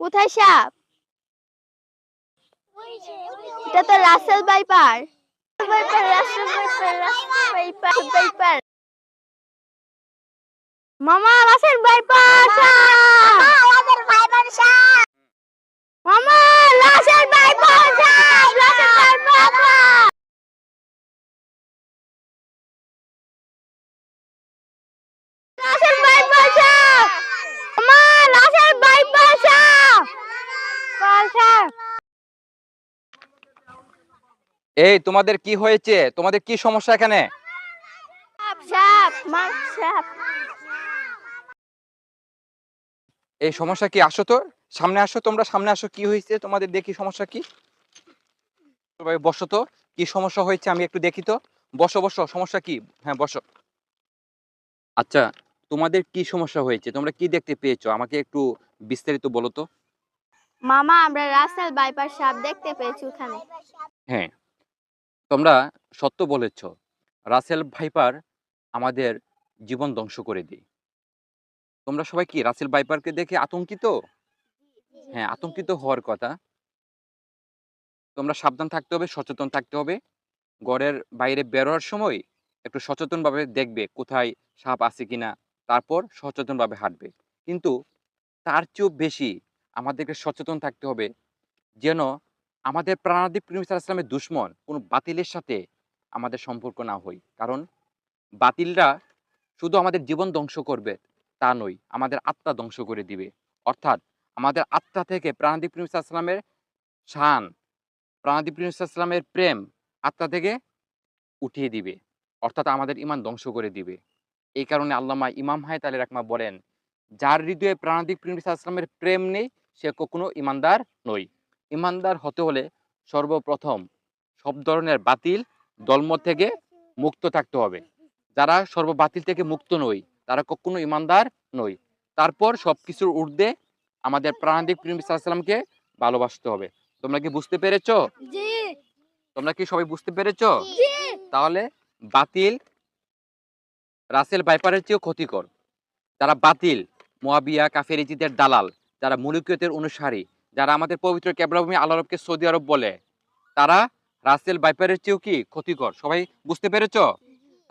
কোথায় সাপ? এটা তো রাসেল বাইপার বাইপার মামা রাসেল বাইপার সাপ রাসেল বাইপার রাসেল বাইপার সাপ মামা রাসেল বাইপার সাপ সাপ এই তোমাদের কি হয়েছে? তোমাদের কি সমস্যা এখানে? এই সমস্যা কি? আসো তো। সামনে আসো তোমরা সামনে আসো। কি হয়েছে? তোমাদের দেখি সমস্যা কি? সবাই বসো তো। কি সমস্যা হয়েছে আমি একটু দেখি তো। বসো বসো। সমস্যা কি? হ্যাঁ বসো। আচ্ছা তোমাদের কি সমস্যা হয়েছে? তোমরা কি দেখতে পেয়েছ? আমাকে একটু বিস্তারিত বলো তো। মামা আমরা রাসেল বাইপার সাপ দেখতে পেয়েছি ওখানে। হ্যাঁ। তোমরা সত্য বলেছ, রাসেল ভাইপার আমাদের জীবন ধ্বংস করে দিই তোমরা সবাই কি রাসেল ভাইপারকে দেখে আতঙ্কিত? হ্যাঁ আতঙ্কিত হওয়ার কথা। তোমরা সাবধান থাকতে হবে, সচেতন থাকতে হবে। ঘরের বাইরে বেরোয়ার সময় একটু সচেতনভাবে দেখবে কোথায় সাপ আছে কিনা, তারপর সচেতনভাবে হাঁটবে। কিন্তু তার চেয়েও বেশি আমাদেরকে সচেতন থাকতে হবে যেন আমাদের প্রাণাদি প্রেমী ইসলামের দুশ্মন কোনো বাতিলের সাথে আমাদের সম্পর্ক না হই কারণ বাতিলরা শুধু আমাদের জীবন ধ্বংস করবে তা নয়, আমাদের আত্মা ধ্বংস করে দিবে। অর্থাৎ আমাদের আত্মা থেকে প্রাণাদি প্রেমী ইসলামের শান, প্রাণাদি প্রেমী ইসলামের প্রেম আত্মা থেকে উঠিয়ে দিবে। অর্থাৎ আমাদের ইমান ধ্বংস করে দিবে। এই কারণে আল্লামা ইমাম হায়াত আলী রাকমা বলেন, যার হৃদয়ে প্রাণাদি প্রেমী ইসলামের প্রেম নেই, সে কখনো ইমানদার নয়। ইমানদার হতে হলে সর্বপ্রথম সব ধরনের বাতিল দলম থেকে মুক্ত থাকতে হবে। যারা সর্ববাতিল থেকে মুক্ত নই তারা কখনো ইমানদার নই। তারপর সবকিছুর ঊর্ধ্বে আমাদের প্রাণাদিক প্রেম সাল্লামকে ভালোবাসতে হবে। তোমরা কি বুঝতে পেরেছ? তোমরা কি সবাই বুঝতে পেরেছ? তাহলে বাতিল রাসেল বাইপারের চেয়েও ক্ষতিকর। যারা বাতিল মোয়াবিয়া কাফেরিজিদের দালাল যারা মুলুকিয়তের অনুসারী যারা আমাদের পবিত্র কেবলাভূমি আল্লাহরবকে সৌদি আরব বলে, তারা রাসেল বাইপারের চেয়েও কি ক্ষতিকর? সবাই বুঝতে পেরেছ?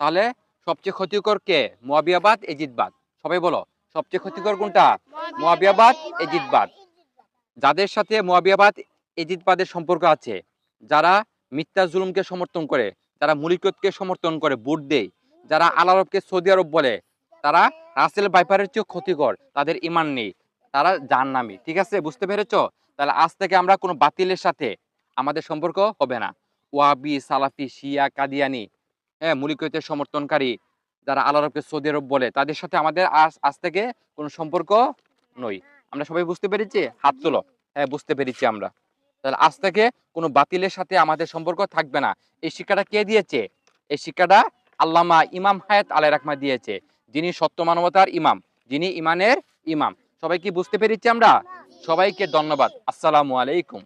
তাহলে সবচেয়ে ক্ষতিকর কে? মোয়াবিয়াবাদ, এজিদবাদ? সবাই বলো, সবচেয়ে ক্ষতিকর কোনটা? মোয়াবিয়াবাদ, এজিদবাদ। যাদের সাথে মোয়াবিয়াবাদ, এজিদবাদের সম্পর্ক আছে, যারা মিথ্যা জুলুমকে সমর্থন করে, যারা মুলিকতকে সমর্থন করে, ভোট দেয়, যারা আল আরবকে সৌদি আরব বলে, তারা রাসেল বাইপারের চেয়েও ক্ষতিকর, তাদের ইমান নেই। তারা জাহান্নামী, ঠিক আছে? বুঝতে পেরেছ? তাহলে আজ থেকে আমরা কোনো বাতিলের সাথে আমাদের সম্পর্ক হবে না। ওয়াবি সালাফি, শিয়া, কাদিয়ানি হ্যাঁ মুলিকতের সমর্থনকারী যারা আল আরবকে সৌদি আরব বলে, তাদের সাথে আমাদের আজ আজ থেকে কোনো সম্পর্ক নই। আমরা সবাই বুঝতে পেরেছি? হাত তোলো। হ্যাঁ বুঝতে পেরেছি আমরা। তাহলে আজ থেকে কোনো বাতিলের সাথে আমাদের সম্পর্ক থাকবে না। এই শিক্ষাটা কে দিয়েছে? এই শিক্ষাটা আল্লামা ইমাম হায়াত আলাই রাকমা দিয়েছে। যিনি সত্য মানবতার ইমাম, যিনি ইমানের ইমাম। সবাই কি বুঝতে পেরেছি আমরা? সবাইকে ধন্যবাদ। আসসালামু আলাইকুম।